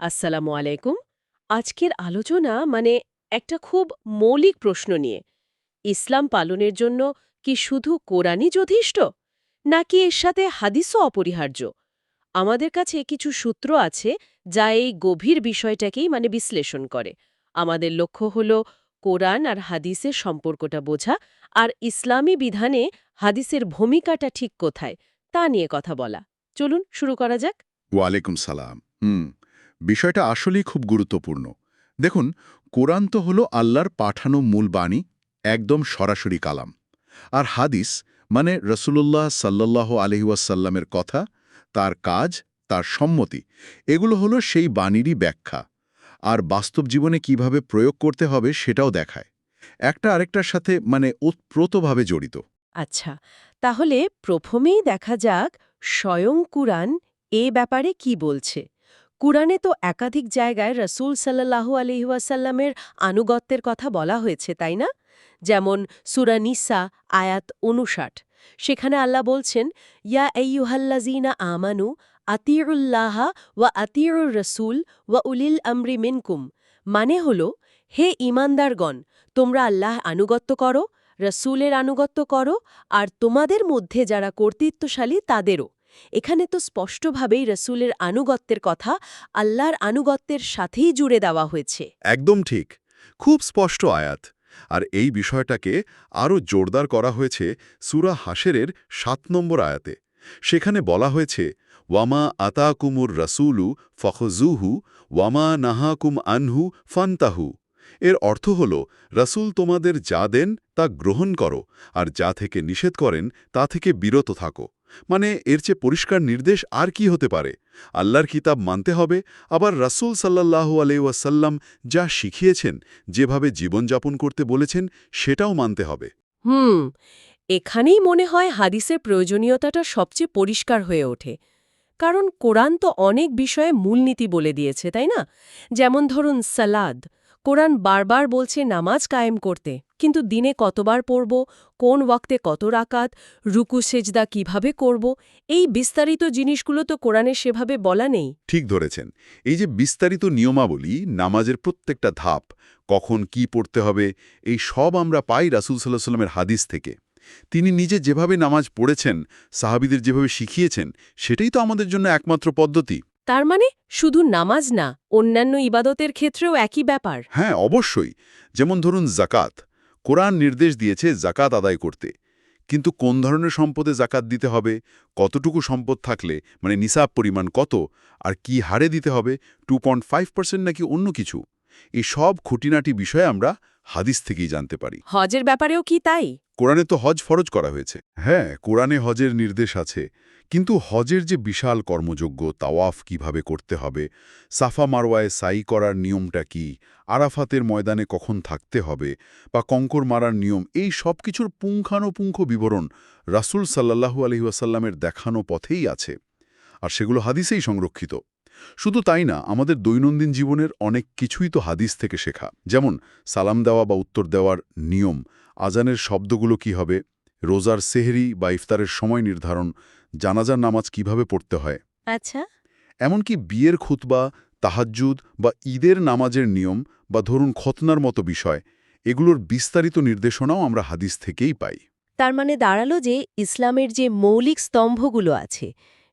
আসসালামু আলাইকুম। আজকের আলোচনা মানে একটা খুব মৌলিক প্রশ্ন নিয়ে। ইসলাম পালনের জন্য কি শুধু কোরআনই যথেষ্ট, নাকি এর সাথে হাদিসও অপরিহার্য? আমাদের কাছে কিছু সূত্র আছে যা এই গভীর বিষয়টাকেই মানে বিশ্লেষণ করে। আমাদের লক্ষ্য হল কোরআন আর হাদিসের সম্পর্কটা বোঝা আর ইসলামী বিধানে হাদিসের ভূমিকাটা ঠিক কোথায়, তা নিয়ে কথা বলা। চলুন শুরু করা যাক। ওয়ালাইকুম সালাম। হুম বিষয়টা আসলেই খুব গুরুত্বপূর্ণ। দেখুন, কোরআন তো হলো আল্লাহর পাঠানো মূল বাণী, একদম সরাসরি কালাম। আর হাদিস মানে রসুল্লাহ সাল্লাহ আলহিউসাল্লামের কথা, তার কাজ, তার সম্মতি, এগুলো হলো সেই বাণীরই ব্যাখ্যা। আর বাস্তব জীবনে কীভাবে প্রয়োগ করতে হবে সেটাও দেখায়। একটা আরেকটার সাথে মানে ওতপ্রোতভাবে জড়িত। আচ্ছা তাহলে প্রথমেই দেখা যাক স্বয়ং কুরআন এ ব্যাপারে কি বলছে। কুরআনে তো একাধিক জায়গায় রসুল সাল্লাহু আলহিহাসাল্লামের আনুগত্যের কথা বলা হয়েছে, তাই না? যেমন সুরানিসা আয়াত উনষাট সেখানে আল্লাহ বলছেন, ইয়া এইয়ুহাল্লাজিনা আমানু আতিউল্লাহ ওয়া আতিউর রসুল ওয়া উলিল আমরি মিনকুম। মানে হল, হে ইমানদারগণ তোমরা আল্লাহ আনুগত্য করো, রসুলের আনুগত্য করো, আর তোমাদের মধ্যে যারা কর্তৃত্বশালী তাদেরও। এখানে তো স্পষ্টভাবেই রসুলের আনুগত্যের কথা আল্লাহর আনুগত্যের সাথেই জুড়ে দেওয়া হয়েছে। একদম ঠিক। খুব স্পষ্ট আয়াত। আর এই বিষয়টাকে আরও জোরদার করা হয়েছে সুরা হাসেরের সাত নম্বর আয়াতে। সেখানে বলা হয়েছে, ওয়ামা আতাকুমুর রাসুলু ফখজুহু ওয়ামা নাহাকুম আনহু ফান্তাহু। এর অর্থ হল, রাসূল তোমাদের যা দেন তা গ্রহণ করো, আর যা থেকে নিষেধ করেন তা থেকে বিরত থাকো। মানে এর চেয়ে পরিষ্কার নির্দেশ আর কি হতে পারে? আল্লাহর কিতাব মানতে হবে, আবার রাসূল সাল্লাল্লাহু আলাইসাল্লাম যা শিখিয়েছেন, যেভাবে জীবনযাপন করতে বলেছেন, সেটাও মানতে হবে। হুম, এখানেই মনে হয় হাদিসের প্রয়োজনীয়তাটা সবচেয়ে পরিষ্কার হয়ে ওঠে। কারণ কোরআন তো অনেক বিষয়ে মূলনীতি বলে দিয়েছে, তাই না? যেমন ধরুন সালাদ। কোরআন বারবার বলছে নামাজ কায়েম করতে, কিন্তু দিনে কতবার পড়ব, কোন ওয়াক্তে কত রাকাত, রুকু, সেজদা কীভাবে করব, এই বিস্তারিত জিনিসগুলো তো কোরআনে সেভাবে বলা নেই। ঠিক ধরেছেন। এই যে বিস্তারিত নিয়মাবলী, নামাজের প্রত্যেকটা ধাপ, কখন কি পড়তে হবে, এই সব আমরা পাই রাসুল সাল্লাহ সাল্লামের হাদিস থেকে। তিনি নিজে যেভাবে নামাজ পড়েছেন, সাহাবিদের যেভাবে শিখিয়েছেন, সেটাই তো আমাদের জন্য একমাত্র পদ্ধতি। তার মানে শুধু নামাজ না অন্যান্য ইবাদতের ক্ষেত্রেও একই ব্যাপার। হ্যাঁ অবশ্যই। যেমন ধরুন জাকাত কোরআন নির্দেশ দিয়েছে জাকাত আদায় করতে। কিন্তু কোন ধরনের সম্পদে জাকাত দিতে হবে? কতটুকু সম্পদ থাকলে? মানে নিসাব পরিমাণ কত? আর কি হারে দিতে হবে? টু নাকি অন্য কিছু? এই সব খুঁটিনাটি বিষয়ে আমরা হাদিস থেকেই জানতে পারি। হজের ব্যাপারেও কি তাই? কোরআনে তো হজ ফরজ করা হয়েছে। হ্যাঁ কোরআনে হজের নির্দেশ আছে, কিন্তু হজের যে বিশাল কর্মযোগ্য তাওয়াফ কীভাবে করতে হবে, সাফা মারওয়ায় সাই করার নিয়মটা কি, আরাফাতের ময়দানে কখন থাকতে হবে, বা কঙ্কর মারার নিয়ম, এই সব কিছুর পুঙ্খানুপুঙ্খ বিবরণ রাসুল সাল্লাহু আলহিউসাল্লামের দেখানো পথেই আছে। আর সেগুলো হাদিসেই সংরক্ষিত। শুধু তাই না, আমাদের দৈনন্দিন জীবনের অনেক কিছুই তো হাদিস থেকে শেখা। যেমন সালাম দেওয়া বা উত্তর দেওয়ার নিয়ম আজানের শব্দগুলো কি হবে রোজার সেহরি বা ইফতারের সময় নির্ধারণ জানাজার নামাজ কীভাবে পড়তে হয়? আচ্ছা। এমনকি বিয়ের খুতবা তাহাজ্জুদ বা ঈদের নামাজের নিয়ম বা ধরুন খতনার মতো বিষয় এগুলোর বিস্তারিত নির্দেশনাও আমরা হাদিস থেকেই পাই। তার মানে দাঁড়াল যে ইসলামের যে মৌলিক স্তম্ভগুলো আছে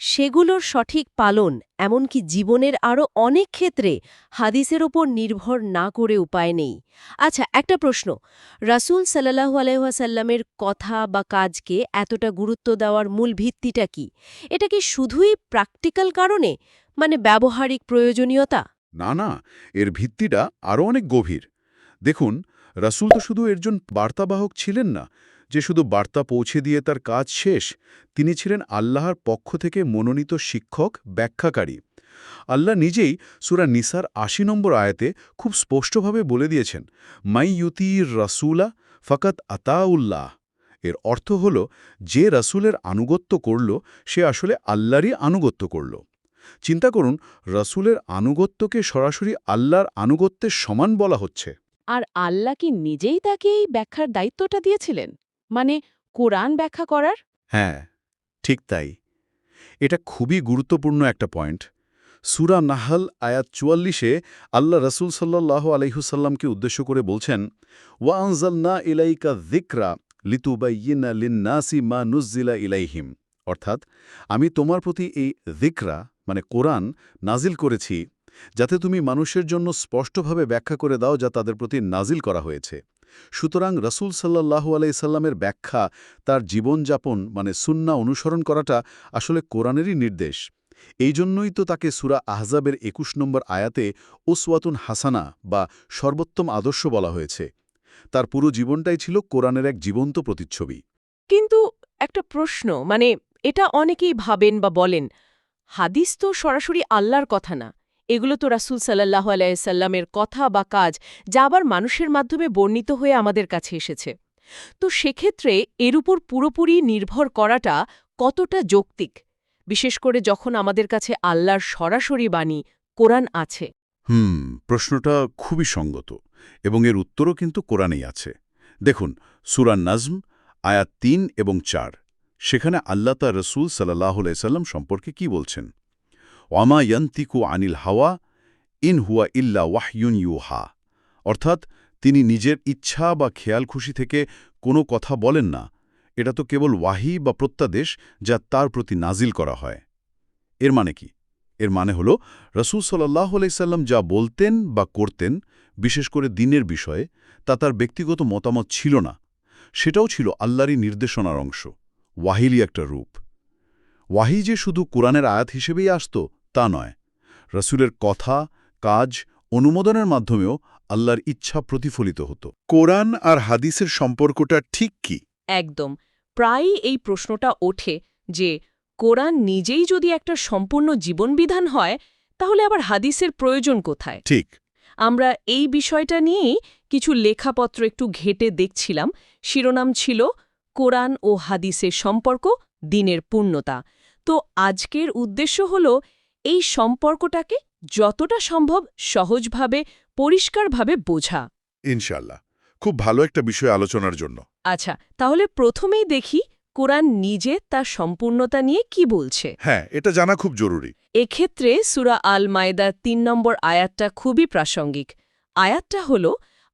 সেগুলোর সঠিক পালন, এমনকি জীবনের আরও অনেক ক্ষেত্রে হাদিসের ওপর নির্ভর না করে উপায় নেই। আচ্ছা একটা প্রশ্ন। রাসুল সাল্লাহু আলহাসাল্লামের কথা বা কাজকে এতটা গুরুত্ব দেওয়ার মূল ভিত্তিটা কি? এটা কি শুধুই প্র্যাকটিক্যাল কারণে? মানে ব্যবহারিক প্রয়োজনীয়তা? না না, এর ভিত্তিটা আরও অনেক গভীর। দেখুন, রাসুল তো শুধু একজন বার্তাবাহক ছিলেন না যে শুধু বার্তা পৌঁছে দিয়ে তার কাজ শেষ, তিনি ছিলেন আল্লাহর পক্ষ থেকে মনোনীত শিক্ষক, ব্যাখ্যাকারী। আল্লাহ নিজেই সুরা নিসার আশি নম্বর আয়াতে খুব স্পষ্টভাবে বলে দিয়েছেন, মাই ইউতির রাসুলা ফকাত আতাউল্লাহ। এর অর্থ হল, যে রাসুলের আনুগত্য করল, সে আসলে আল্লাহরই আনুগত্য করল। চিন্তা করুন, রাসুলের আনুগত্যকে সরাসরি আল্লাহর আনুগত্যের সমান বলা হচ্ছে। আর আল্লাহ কি নিজেই তাকে এই ব্যাখ্যার দায়িত্বটা দিয়েছিলেন? মানে কোরআন ব্যাখ্যা করার? হ্যাঁ ঠিক তাই। এটা খুবই গুরুত্বপূর্ণ একটা পয়েন্ট। সুরা নাহাল, আয়াত চুয়াল্লিশে আল্লাহ রসুল সাল্লাহ আলহিহুসাল্লামকে উদ্দেশ্য করে বলছেন ওয়ানজালনা ইলাইকা দিকরা লিতুবাইয়িনা লিন্নাসি মা নুজ্জিলা ইলাইহিম। অর্থাৎ, আমি তোমার প্রতি এই দিকরা মানে কোরআন, নাজিল করেছি, যাতে তুমি মানুষের জন্য স্পষ্টভাবে ব্যাখ্যা করে দাও যা তাদের প্রতি নাজিল করা হয়েছে। সুতরাং রসুল সাল্লাহু আলাইসাল্লামের ব্যাখ্যা, তার জীবনযাপন মানে সুন্না অনুসরণ করাটা আসলে কোরআনেরই নির্দেশ। এই জন্যই তো তাকে সুরা আহজাবের একুশ নম্বর আয়াতে ওসওয়াতুন হাসানা বা সর্বোত্তম আদর্শ বলা হয়েছে। তার পুরো জীবনটাই ছিল কোরআনের এক জীবন্ত প্রতিচ্ছবি। কিন্তু একটা প্রশ্ন মানে এটা অনেকেই ভাবেন বা বলেন, হাদিস তো সরাসরি আল্লাহর কথা না। এগুলো তো রাসুল সাল্লাহ আলাইসাল্লামের কথা বা কাজ যা আবার মানুষের মাধ্যমে বর্ণিত হয়ে আমাদের কাছে এসেছে। তো সেক্ষেত্রে এর উপর পুরোপুরি নির্ভর করাটা কতটা যৌক্তিক? বিশেষ করে যখন আমাদের কাছে আল্লাহর সরাসরি বাণী, কোরআন আছে। হুম, প্রশ্নটা খুবই সঙ্গত এবং এর উত্তরও কিন্তু কোরআনেই আছে। দেখুন সুরান নাজম, আয়াত তিন এবং চার, সেখানে আল্লাহ তা রসুল সাল্লাহ সাল্লাম সম্পর্কে কি বলছেন? ওয়ামা ইয়ান্তিকু আনিল হাওয়া, ইন হুয়া ইল্লা ওয়াহয়ুন ইউহা। অর্থাৎ তিনি নিজের ইচ্ছা বা খেয়াল খুশি থেকে কোনো কথা বলেন না। এটা তো কেবল ওয়াহি বা প্রত্যাদেশ যা তার প্রতি নাজিল করা হয়। এর মানে কি? এর মানে হল, রসুল সাল্লাহ আলাইসাল্লাম যা বলতেন বা করতেন, বিশেষ করে দিনের বিষয়ে, তা তার ব্যক্তিগত মতামত ছিল না। সেটাও ছিল আল্লাহরই নির্দেশনার অংশ ওয়াহিলি একটা রূপ। ওয়াহি যে শুধু কোরআনের আয়াত হিসেবেই আসত তা নয়। রসুলের কথা কাজ অনুমোদনের মাধ্যমেও আল্লাহর ইচ্ছা প্রতিফলিত হতো। কোরআন আর হাদিসের সম্পর্কটা ঠিক কি? একদম। প্রায়ই এই প্রশ্নটা ওঠে যে কোরআন নিজেই যদি একটা সম্পূর্ণ জীবনবিধান হয় তাহলে আবার হাদিসের প্রয়োজন কোথায়? ঠিক। আমরা এই বিষয়টা নিয়েই কিছু লেখাপত্র একটু ঘেটে দেখছিলাম। শিরোনাম ছিল কোরআন ও হাদিসের সম্পর্ক দিনের পূর্ণতা। তো আজকের উদ্দেশ্য হল এই সম্পর্কটাকে যতটা সম্ভব সহজভাবে পরিষ্কারভাবে বোঝা। ইনশাল্লাহ খুব ভালো একটা বিষয় আলোচনার জন্য। আচ্ছা তাহলে প্রথমেই দেখি কোরআন নিজে তার সম্পূর্ণতা নিয়ে কি বলছে। হ্যাঁ এটা জানা খুব জরুরি। এক্ষেত্রে সুরা আল মায়দার তিন নম্বর আয়াতটা খুবই প্রাসঙ্গিক। আয়াতটা হল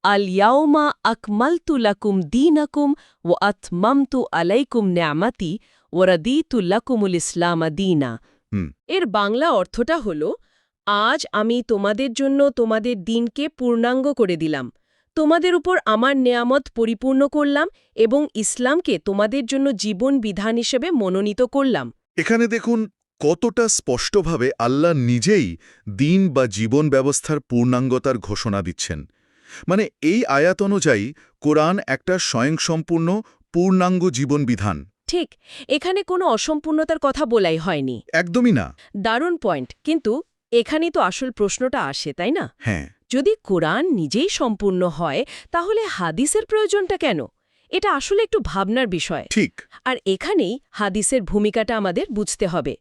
আল ইয়াওমা আকমালতু লাকুম দীনাকুম ও আতমামতু আলাইকুম ন্যামাতি ওরাদিতু লাকুমুল ইসলামা দীনা। এর বাংলা অর্থটা হল আজ আমি তোমাদের জন্য তোমাদের দিনকে পূর্ণাঙ্গ করে দিলাম। তোমাদের উপর আমার নেয়ামত পরিপূর্ণ করলাম এবং ইসলামকে তোমাদের জন্য জীবন বিধান হিসেবে মনোনীত করলাম। এখানে দেখুন কতটা স্পষ্টভাবে আল্লাহ নিজেই দিন বা জীবন ব্যবস্থার পূর্ণাঙ্গতার ঘোষণা দিচ্ছেন। মানে এই আয়াত অনুযায়ী কোরআন একটা স্বয়ংসম্পূর্ণ পূর্ণাঙ্গ জীবন বিধান। ঠিক এখানে কোনো অসম্পূর্ণতার কথা বলাই হয়নি। একদমই না। দারুণ পয়েন্ট কিন্তু এখানেই তো আসল প্রশ্নটা আসে তাই না? হ্যাঁ। যদি কোরআন নিজেই সম্পূর্ণ হয় তাহলে হাদিসের প্রয়োজনটা কেন? এটা আসলে একটু ভাবনার বিষয়। ঠিক। আর এখানেই হাদিসের ভূমিকাটা আমাদের বুঝতে হবে।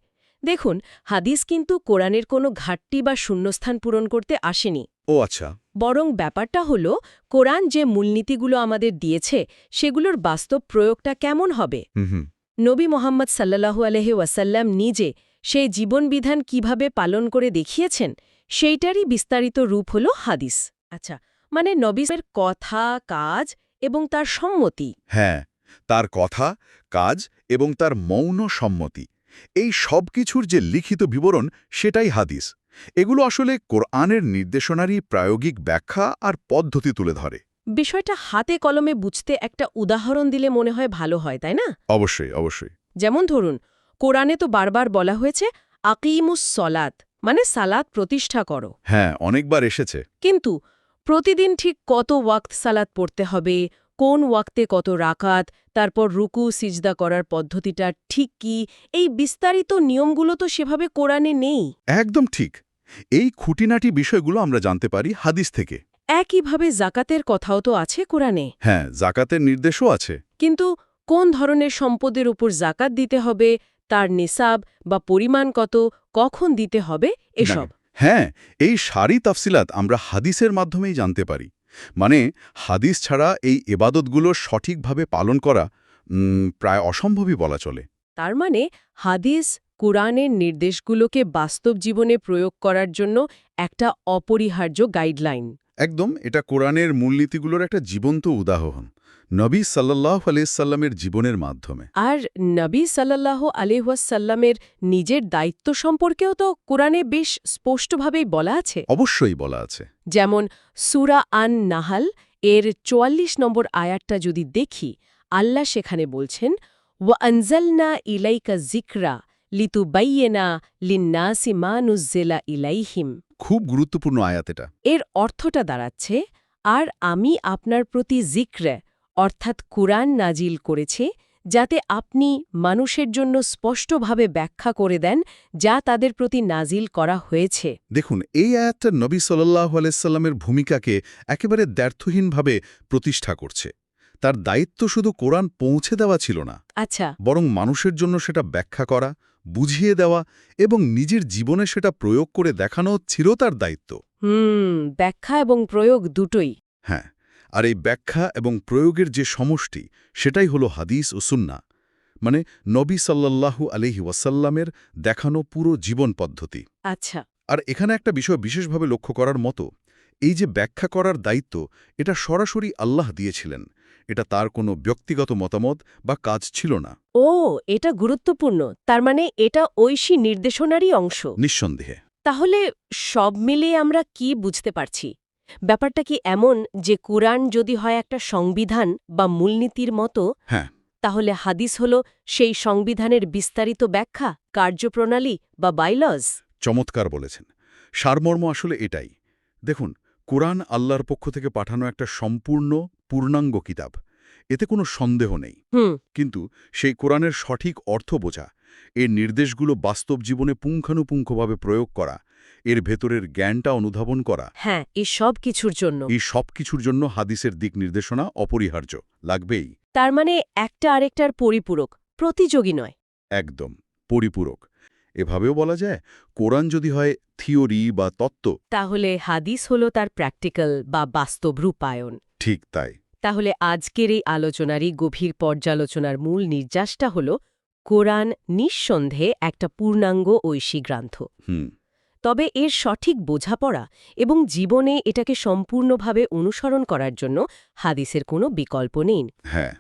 দেখুন হাদিস কিন্তু কোরআনের কোনো ঘাটতি বা শূন্যস্থান পূরণ করতে আসেনি। ও আচ্ছা। বরং ব্যাপারটা হল কোরআন যে মূলনীতিগুলো আমাদের দিয়েছে সেগুলোর বাস্তব প্রয়োগটা কেমন হবে? নবী মোহাম্মদ সাল্লাহু আলহি ওয়াসাল্লাম নিজে সেই জীবনবিধান কীভাবে পালন করে দেখিয়েছেন সেইটারই বিস্তারিত রূপ হল হাদিস। আচ্ছা মানে নবীসের কথা কাজ এবং তার সম্মতি। হ্যাঁ তার কথা কাজ এবং তার মৌন সম্মতি। এই সব কিছুর যে লিখিত বিবরণ সেটাই হাদিস। এগুলো আসলে কোরআনের নির্দেশনারই প্রায়োগিক ব্যাখ্যা আর পদ্ধতি তুলে ধরে। বিষয়টা হাতে কলমে বুঝতে একটা উদাহরণ দিলে মনে হয় ভালো হয় তাই না? অবশ্যই অবশ্যই। যেমন ধরুন কোরআনে তো বারবার বলা হয়েছে আকিমুস সলাত মানে সালাত প্রতিষ্ঠা করো। হ্যাঁ অনেকবার এসেছে। কিন্তু প্রতিদিন ঠিক কত ওয়াক্ত সালাত পড়তে হবে কোন ওয়াক্তে কত রাকাত তারপর রুকু সিজদা করার পদ্ধতিটা ঠিক কি? এই বিস্তারিত নিয়মগুলো তো সেভাবে কোরআনে নেই। একদম ঠিক। এই খুঁটিনাটি বিষয়গুলো আমরা জানতে পারি হাদিস থেকে। একইভাবে জাকাতের কথাও তো আছে কোরআনে। হ্যাঁ জাকাতের নির্দেশও আছে। কিন্তু কোন ধরনের সম্পদের উপর জাকাত দিতে হবে তার নিসাব বা পরিমাণ কত কখন দিতে হবে এসব? হ্যাঁ এই সারি তাফসিলাত আমরা হাদিসের মাধ্যমেই জানতে পারি। মানে হাদিস ছাড়া এই এবাদতগুলো সঠিকভাবে পালন করা প্রায় অসম্ভবই বলা চলে। তার মানে হাদিস, কোরআনের নির্দেশগুলোকে বাস্তব জীবনে প্রয়োগ করার জন্য একটা অপরিহার্য গাইডলাইন। একদম এটা কোরআনের মূলনীতিগুলোর একটা জীবন্ত উদাহরণ নবী সাল্লাহ আলাইসাল্লামের জীবনের মাধ্যমে। আর নবী সাল্লাহ আলিহাসাল্লামের নিজের দায়িত্ব সম্পর্কেও তো কোরআনে বেশ স্পষ্টভাবেই বলা আছে। অবশ্যই বলা আছে। যেমন সুরা আন নাহাল এর চুয়াল্লিশ নম্বর আয়াতটা যদি দেখি আল্লাহ সেখানে বলছেন ওয়া আনজালনা ইলাইকা জিকরা লিতু বাইয়েনা লিন্নাসি মানুজেলা ইলাইহিম। খুব গুরুত্বপূর্ণ আয়াত এটা। এর অর্থটা দাঁড়াচ্ছে আর আমি আপনার প্রতি জিক্রে অর্থাৎ কুরআন নাজিল করেছে যাতে আপনি মানুষের জন্য স্পষ্টভাবে ব্যাখ্যা করে দেন যা তাদের প্রতি নাজিল করা হয়েছে। দেখুন এই আয়াতটা নবী সাল্লাহ আলাইসাল্লামের ভূমিকাকে একেবারে দ্ব্যর্থহীনভাবে প্রতিষ্ঠা করছে। তার দায়িত্ব শুধু কোরআন পৌঁছে দেওয়া ছিল না আচ্ছা। বরং মানুষের জন্য সেটা ব্যাখ্যা করা বুঝিয়ে দেওয়া এবং নিজের জীবনে সেটা প্রয়োগ করে দেখানো ছিল তার দায়িত্ব। হুম ব্যাখ্যা এবং প্রয়োগ দুটোই। হ্যাঁ আর এই ব্যাখ্যা এবং প্রয়োগের যে সমষ্টি সেটাই হলো হাদিস ও সুন্না। মানে নবী সাল্লাল্লাহু আলহি ওয়াসাল্লামের দেখানো পুরো জীবন পদ্ধতি। আচ্ছা। আর এখানে একটা বিষয় বিশেষভাবে লক্ষ্য করার মতো এই যে ব্যাখ্যা করার দায়িত্ব এটা সরাসরি আল্লাহ দিয়েছিলেন। এটা তার কোনো ব্যক্তিগত মতামত বা কাজ ছিল না। ও এটা গুরুত্বপূর্ণ। তার মানে এটা ঐশী নির্দেশনারই অংশ। নিঃসন্দেহে। তাহলে সব মিলিয়ে আমরা কি বুঝতে পারছি? ব্যাপারটা কি এমন যে কুরআন যদি হয় একটা সংবিধান বা মূলনীতির মতো? হ্যাঁ। তাহলে হাদিস হল সেই সংবিধানের বিস্তারিত ব্যাখ্যা কার্যপ্রণালী বা বাইলজ চমৎকার বলেছেন। সারমর্ম আসলে এটাই। দেখুন কোরআন আল্লাহর পক্ষ থেকে পাঠানো একটা সম্পূর্ণ পূর্ণাঙ্গ কিতাব। এতে কোনো সন্দেহ নেই। কিন্তু সেই কোরআনের সঠিক অর্থ বোঝা এর নির্দেশগুলো বাস্তব জীবনে পুঙ্খানুপুঙ্খভাবে প্রয়োগ করা এর ভেতরের জ্ঞানটা অনুধাবন করা হ্যাঁ এই সব কিছুর জন্য। এই সব কিছুর জন্য হাদিসের দিক নির্দেশনা অপরিহার্য লাগবেই। তার মানে একটা আরেকটার পরিপূরক প্রতিযোগী নয়। একদম পরিপূরক। এভাবেও বলা যায় কোরআন যদি হয় থিওরি বা তত্ত্ব। তাহলে হাদিস হল তার প্র্যাকটিক্যাল বা বাস্তব রূপায়ণ। ঠিক তাই। তাহলে আজকের এই আলোচনারই গভীর পর্যালোচনার মূল নির্যাসটা হল কোরআন নিঃসন্দেহে একটা পূর্ণাঙ্গ ঐশী গ্রন্থ। হুম। তবে এর সঠিক বোঝাপড়া এবং জীবনে এটাকে সম্পূর্ণভাবে অনুসরণ করার জন্য হাদিসের কোনো বিকল্প নেই। হ্যাঁ।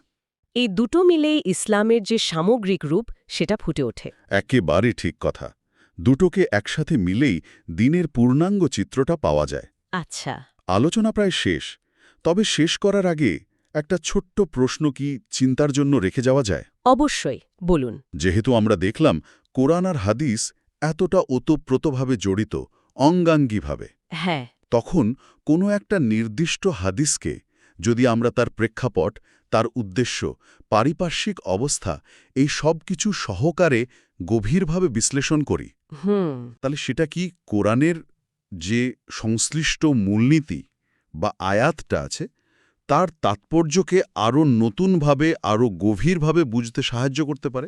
এই দুটো মিলেই ইসলামের যে সামগ্রিক রূপ সেটা ফুটে ওঠে। একেবারে ঠিক কথা। দুটোকে একসাথে মিলেই দিনের পূর্ণাঙ্গ চিত্রটা পাওয়া যায়। আচ্ছা। আলোচনা প্রায় শেষ। তবে শেষ করার আগে একটা ছোট্ট প্রশ্ন কি চিন্তার জন্য রেখে যাওয়া যায়? অবশ্যই বলুন। যেহেতু আমরা দেখলাম কোরআন আর হাদিস এতটা ওতপ্রোতভাবে জড়িত অঙ্গাঙ্গিভাবে হ্যাঁ। তখন কোনো একটা নির্দিষ্ট হাদিসকে যদি আমরা তার প্রেক্ষাপট তার উদ্দেশ্য পারিপার্শ্বিক অবস্থা এই সব কিছু সহকারে গভীরভাবে বিশ্লেষণ করি হুম। তাহলে সেটা কি কোরআনের যে সংশ্লিষ্ট মূলনীতি বা আয়াতটা আছে তার তাৎপর্যকে আরও নতুনভাবে আরও গভীরভাবে বুঝতে সাহায্য করতে পারে।